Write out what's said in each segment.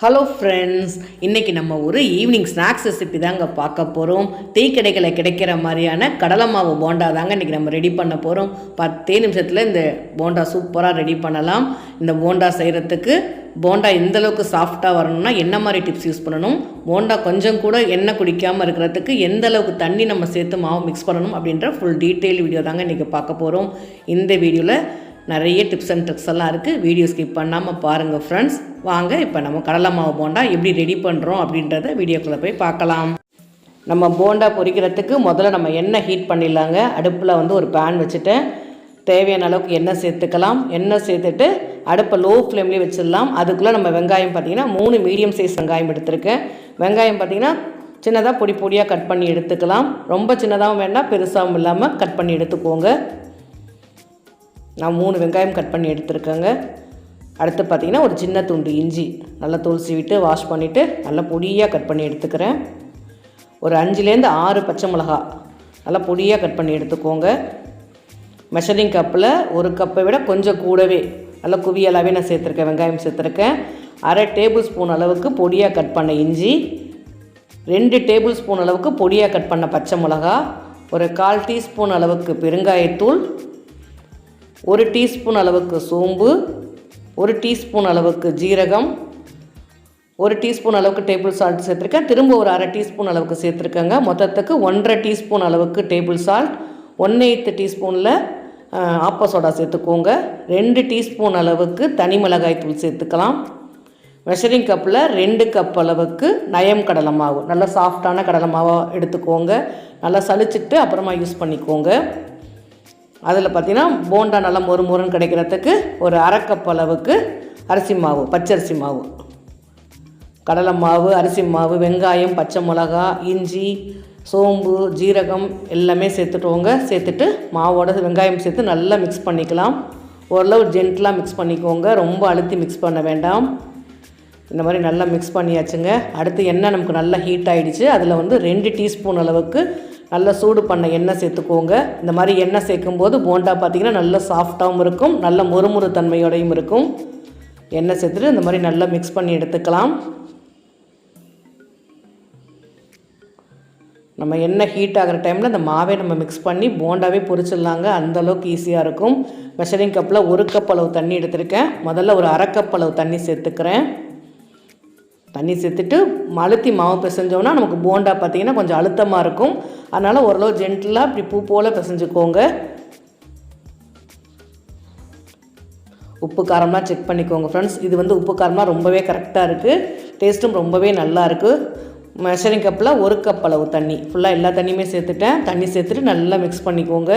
Hello friends இன்றைக்கி நம்ம ஒரு ஈவினிங் ஸ்நாக்ஸ் ரெசிபி தாங்க பார்க்க போகிறோம் டீ கடைகளை கிடைக்கிற மாதிரியான கடலை மாவு போண்டா தாங்க இன்றைக்கி நம்ம ரெடி பண்ண போகிறோம் பத்தே நிமிஷத்தில் இந்த போண்டா சூப்பராக ரெடி பண்ணலாம். இந்த போண்டா செய்கிறதுக்கு போண்டா எந்த அளவுக்கு சாஃப்டாக வரணும்னா என்ன மாதிரி டிப்ஸ் யூஸ் பண்ணணும்? போண்டா கொஞ்சம் கூட எண்ணெய் குடிக்காமல் இருக்கிறதுக்கு எந்த அளவுக்கு தண்ணி நம்ம சேர்த்து மாவு மிக்ஸ் பண்ணணும் அப்படின்ற ஃபுல் டீட்டெயில் வீடியோ தாங்க இன்றைக்கி பார்க்க போகிறோம் இந்த வீடியோவில் நிறைய டிப்ஸ் அண்ட் ட்ரிக்ஸ் எல்லாம் இருக்குது வீடியோ ஸ்கிப் பண்ணாமல் பாருங்கள் ஃப்ரெண்ட்ஸ் வாங்க இப்போ நம்ம கடலை மாவு போண்டா எப்படி ரெடி பண்ணுறோம் அப்படின்றத வீடியோக்குள்ளே போய் பார்க்கலாம். நம்ம போண்டா பொரிக்கிறதுக்கு முதல்ல நம்ம எண்ணெய் ஹீட் பண்ணிடலாங்க. அடுப்பில் வந்து ஒரு பேன் வச்சுட்டு தேவையான அளவுக்கு எண்ணெய் சேர்த்துக்கலாம். எண்ணெய் சேர்த்துட்டு அடுப்பை லோ ஃப்ளேம்லேயே வச்சிடலாம். அதுக்குள்ளே நம்ம வெங்காயம் பார்த்திங்கன்னா மூணு மீடியம் சைஸ் வெங்காயம் எடுத்திருக்கேன். வெங்காயம் பார்த்திங்கன்னா சின்னதாக பொடி பொடியாக கட் பண்ணி எடுத்துக்கலாம். ரொம்ப சின்னதாகவும் வேண்டாம் பெருசாகவும் இல்லாமல் கட் பண்ணி எடுத்துக்கோங்க. நான் மூணு வெங்காயம் கட் பண்ணி எடுத்துருக்கேங்க. அடுத்து பார்த்திங்கன்னா ஒரு சின்ன துண்டு இஞ்சி நல்லா துளசி விட்டு வாஷ் பண்ணிவிட்டு நல்லா பொடியாக கட் பண்ணி எடுத்துக்கிறேன். ஒரு அஞ்சுலேருந்து ஆறு பச்சை மிளகா நல்லா பொடியாக கட் பண்ணி எடுத்துக்கோங்க. மெஷரிங் கப்பில் ஒரு கப்பை விட கொஞ்சம் கூடவே நல்லா குவியலாகவே நான் சேர்த்துருக்கேன் வெங்காயம் சேர்த்துருக்கேன். அரை டேபிள் ஸ்பூன் அளவுக்கு பொடியாக கட் பண்ண இஞ்சி ரெண்டு டேபிள் ஸ்பூன் அளவுக்கு பொடியாக கட் பண்ண பச்சை மிளகா ஒரு கால் டீஸ்பூன் அளவுக்கு பெருங்காயத்தூள் ஒரு டீஸ்பூன் அளவுக்கு சோம்பு ஒரு டீஸ்பூன் அளவுக்கு ஜீரகம் ஒரு டீஸ்பூன் அளவுக்கு டேபிள் சால்ட் சேர்த்துருக்கேன். திரும்ப ஒரு அரை டீஸ்பூன் அளவுக்கு சேர்த்துருக்கேங்க. மொத்தத்துக்கு ஒன்றரை டீஸ்பூன் அளவுக்கு டேபிள் சால்ட் ஒன் எயித்து டீஸ்பூனில் ஆப்ப சோடா சேர்த்துக்கோங்க. ரெண்டு டீஸ்பூன் அளவுக்கு தனி மிளகாய் தூள் சேர்த்துக்கலாம். மெஷரிங் கப்பில் ரெண்டு கப் அளவுக்கு நயம் கடலை மாவு. நல்லா சாஃப்டான கடலை மாவாக எடுத்துக்கோங்க. நல்லா சளிச்சிட்டு அப்புறமா யூஸ் பண்ணிக்கோங்க. அதில் பார்த்திங்கன்னா போண்டா நல்லா மொறு மொறுன்னு கிடைக்கிறதுக்கு ஒரு அரைக்கப் அளவுக்கு அரிசி மாவு பச்சரிசி மாவு. கடலை மாவு அரிசி மாவு வெங்காயம் பச்சை மிளகா இஞ்சி சோம்பு ஜீரகம் எல்லாமே சேர்த்துட்டோங்க சேர்த்துட்டு மாவோட வெங்காயம் சேர்த்து நல்லா மிக்ஸ் பண்ணிக்கலாம். ஓரளவு ஜென்டலாக மிக்ஸ் பண்ணிக்கோங்க. ரொம்ப அழுத்தி மிக்ஸ் பண்ண வேண்டாம். இந்த மாதிரி நல்லா மிக்ஸ் பண்ணியாச்சுங்க. அடுத்து எண்ணெய் நமக்கு நல்லா ஹீட் ஆகிடுச்சு அதில் வந்து ரெண்டு டீஸ்பூன் அளவுக்கு நல்லா சூடு பண்ண எண்ணெய் சேர்த்துக்கோங்க. இந்த மாதிரி எண்ணெய் சேர்க்கும்போது போண்டா பார்த்திங்கன்னா நல்லா சாஃப்டாகவும் இருக்கும் நல்ல மொறுமுறு தன்மையோடையும் இருக்கும். எண்ணெய் சேர்த்துட்டு இந்த மாதிரி நல்லா மிக்ஸ் பண்ணி எடுத்துக்கலாம். நம்ம எண்ணெய் ஹீட் ஆகிற டைமில் இந்த மாவை நம்ம மிக்ஸ் பண்ணி போண்டாவே பொரிச்சிடலாங்க. அந்தளவுக்கு ஈஸியாக இருக்கும். மெஷரிங் கப்பில் ஒரு கப் அளவு தண்ணி எடுத்திருக்கேன். முதல்ல ஒரு அரை கப் அளவு தண்ணி சேர்த்துக்கிறேன். தண்ணி சேர்த்துட்டு அழுத்தி மாவு பிசைஞ்சோம்னா நமக்கு போண்டா பார்த்திங்கன்னா கொஞ்சம் அழுத்தமாக இருக்கும். அதனால் ஓரளவு ஜென்டலாக இப்படி பூ போல் பிசைஞ்சுக்கோங்க. உப்பு காரம்லாம் செக் பண்ணிக்கோங்க ஃப்ரெண்ட்ஸ் இது வந்து உப்பு காரம்லாம் ரொம்பவே கரெக்டாக இருக்குது டேஸ்ட்டும் ரொம்பவே நல்லா இருக்குது மெஷரிங் கப்பில் ஒரு கப் அளவு தண்ணி. ஃபுல்லாக எல்லா தண்ணியுமே சேர்த்துட்டேன். தண்ணி சேர்த்துட்டு நல்லா மிக்ஸ் பண்ணிக்கோங்க.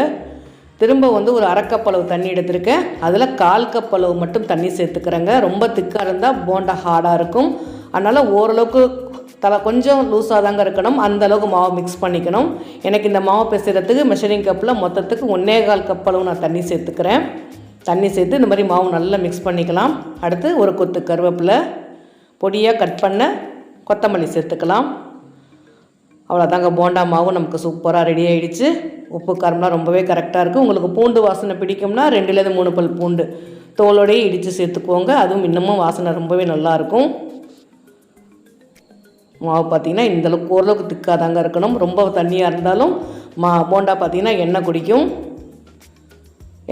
திரும்ப வந்து ஒரு அரைக்கப் அளவு தண்ணி எடுத்திருக்கேன். அதில் கால் கப் அளவு மட்டும் தண்ணி சேர்த்துக்கிறேங்க. ரொம்ப திக்காக இருந்தால் போண்டா ஹார்டாக இருக்கும். அதனால் ஓரளவுக்கு தலை கொஞ்சம் லூஸாக தாங்க இருக்கணும். அந்த அளவுக்கு மாவு மிக்ஸ் பண்ணிக்கணும். எனக்கு இந்த மாவு பிசைகிறதுக்கு மெஷரிங் கப்பில் மொத்தத்துக்கு ஒன்றே கால் கப் அளவு நான் தண்ணி சேர்த்துக்கிறேன். தண்ணி சேர்த்து இந்த மாதிரி மாவு நல்லா மிக்ஸ் பண்ணிக்கலாம். அடுத்து ஒரு கொத்து கருவேப்பிலை பொடியாக கட் பண்ண கொத்தமல்லி சேர்த்துக்கலாம். அவ்வளோதாங்க போண்டா மாவு நமக்கு சூப்பராக ரெடி ஆகிடுச்சு உப்பு காரம்லாம் ரொம்பவே கரெக்டாக இருக்குது உங்களுக்கு பூண்டு வாசனை பிடிக்கும்னா ரெண்டுலேருந்து மூணு பல் பூண்டு தோலோடையே இடித்து சேர்த்துக்கோங்க. அதுவும் இன்னமும் வாசனை ரொம்பவே நல்லாயிருக்கும் மாவு பார்த்திங்கன்னா இந்தளவுக்கு ஓரளவுக்கு திக்காக தாங்க இருக்கணும். ரொம்ப தண்ணியாக இருந்தாலும் மா போண்டா பார்த்திங்கன்னா எண்ணெய் குடிக்கும்.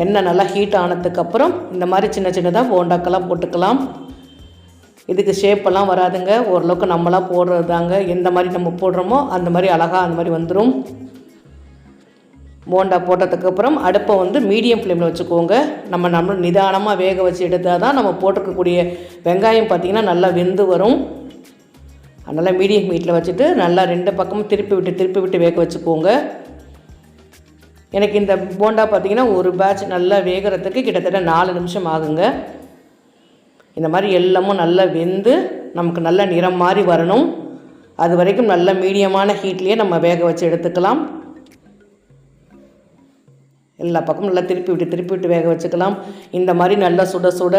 எண்ணெய் நல்லா ஹீட் ஆனதுக்கப்புறம் இந்த மாதிரி சின்ன சின்னதாக போண்டாக்கெல்லாம் போட்டுக்கலாம். இதுக்கு ஷேப்பெல்லாம் வராதுங்க. ஓரளவுக்கு நம்மளாக போடுறது தாங்க எந்த மாதிரி நம்ம போடுறோமோ அந்த மாதிரி அழகாக அந்த மாதிரி வந்துடும் போண்டா போட்டதுக்கப்புறம் அடுப்பை வந்து மீடியம் ஃப்ளேமில் வச்சுக்கோங்க. நம்ம நம்ம நிதானமாக வேக வச்சு எடுத்தால் தான் நம்ம போட்டிருக்கக்கூடிய வெங்காயம் பார்த்திங்கன்னா நல்லா வெந்து வரும். அதனால் மீடியம் ஹீட்டில் வச்சுட்டு நல்லா ரெண்டு பக்கமும் திருப்பி விட்டு திருப்பி விட்டு வேக வச்சுக்கோங்க. எனக்கு இந்த போண்டா பார்த்திங்கன்னா ஒரு பேட்ச் நல்லா வேகிறதுக்கு கிட்டத்தட்ட நாலு நிமிஷம் ஆகுங்க. இந்த மாதிரி எல்லாமும் நல்லா வெந்து நமக்கு நல்ல நிறம் மாதிரி வரணும். அது வரைக்கும் நல்ல மீடியமான ஹீட்லேயே நம்ம வேக வச்சு எடுத்துக்கலாம். எல்லா பக்கமும் நல்லா திருப்பி விட்டு திருப்பி விட்டு வேக வச்சுக்கலாம். இந்த மாதிரி நல்லா சுட சுட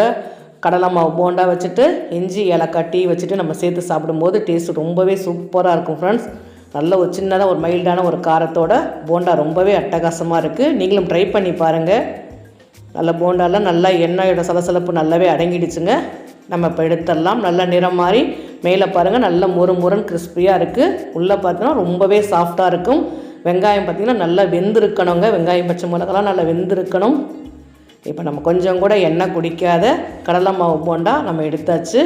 கடலை மாவு போண்டா வச்சுட்டு இஞ்சி ஏலக்காய் டீ வச்சுட்டு நம்ம சேர்த்து சாப்பிடும்போது டேஸ்ட் ரொம்பவே சூப்பராக இருக்கும் ஃப்ரெண்ட்ஸ் நல்ல ஒரு சின்னதாக ஒரு மைல்டான ஒரு காரத்தோட போண்டா ரொம்பவே அட்டகாசமாக இருக்குது நீங்களும் ட்ரை பண்ணி பாருங்கள் நல்ல போண்டாலாம் நல்லா எண்ணெயோட சலசலப்பு நல்லாவே அடங்கிடுச்சுங்க. நம்ம இப்போ எடுத்துடலாம். நல்ல நிறம் மாதிரி மேலே பாருங்கள் நல்ல முறு முருன் கிறிஸ்பியாக இருக்குது உள்ளே பார்த்தீங்கன்னா ரொம்பவே சாஃப்டாக இருக்கும். வெங்காயம் பார்த்திங்கன்னா நல்லா வெந்திருக்கணுங்க. வெங்காயம் பச்சை மிளகாலாம் நல்லா வெந்திருக்கணும். இப்போ நம்ம கொஞ்சம் கூட எண்ணெய் குடிக்காத கடலை மாவு போண்டா நம்ம எடுத்தாச்சு.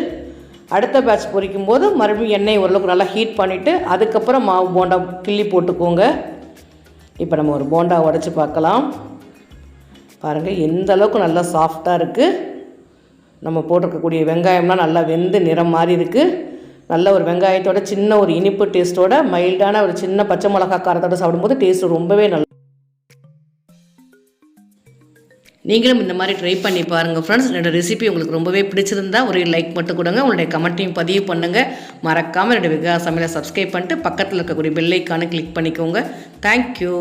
அடுத்த பேட்ச் பொரிக்கும் போது மறுபடியும் எண்ணெய் ஓரளவுக்கு நல்லா ஹீட் பண்ணிவிட்டு அதுக்கப்புறம் மாவு போண்டா கிள்ளி போட்டுக்கோங்க. இப்போ நம்ம ஒரு போண்டா உடச்சி பார்க்கலாம். பாருங்கள் எந்த அளவுக்கு நல்லா சாஃப்டாக இருக்குது நம்ம போட்டிருக்கக்கூடிய வெங்காயம்லாம் நல்லா வெந்து நிறம் மாதிரி இருக்குது நல்ல ஒரு வெங்காயத்தோட சின்ன ஒரு இனிப்பு டேஸ்ட்டோட மைல்டான ஒரு சின்ன பச்சை மிளகா காரத்தோட சாப்பிடும்போது டேஸ்ட் ரொம்பவே நல்லா நீங்களும் இந்த மாதிரி ட்ரை பண்ணி பாருங்கள் ஃப்ரெண்ட்ஸ் என்னோடய ரெசிபி உங்களுக்கு ரொம்பவே பிடிச்சிருந்தா ஒரு லைக் மட்டும் கொடுங்க. உங்களுடைய கமெண்ட்டையும் பதிவு பண்ணுங்கள் மறக்காமல் என்னோடய விகா சமையலை சப்ஸ்கிரைப் பண்ணிட்டு பக்கத்தில் இருக்கக்கூடிய பெல்லைக்கானு கிளிக் பண்ணிக்கோங்க. தேங்க்யூ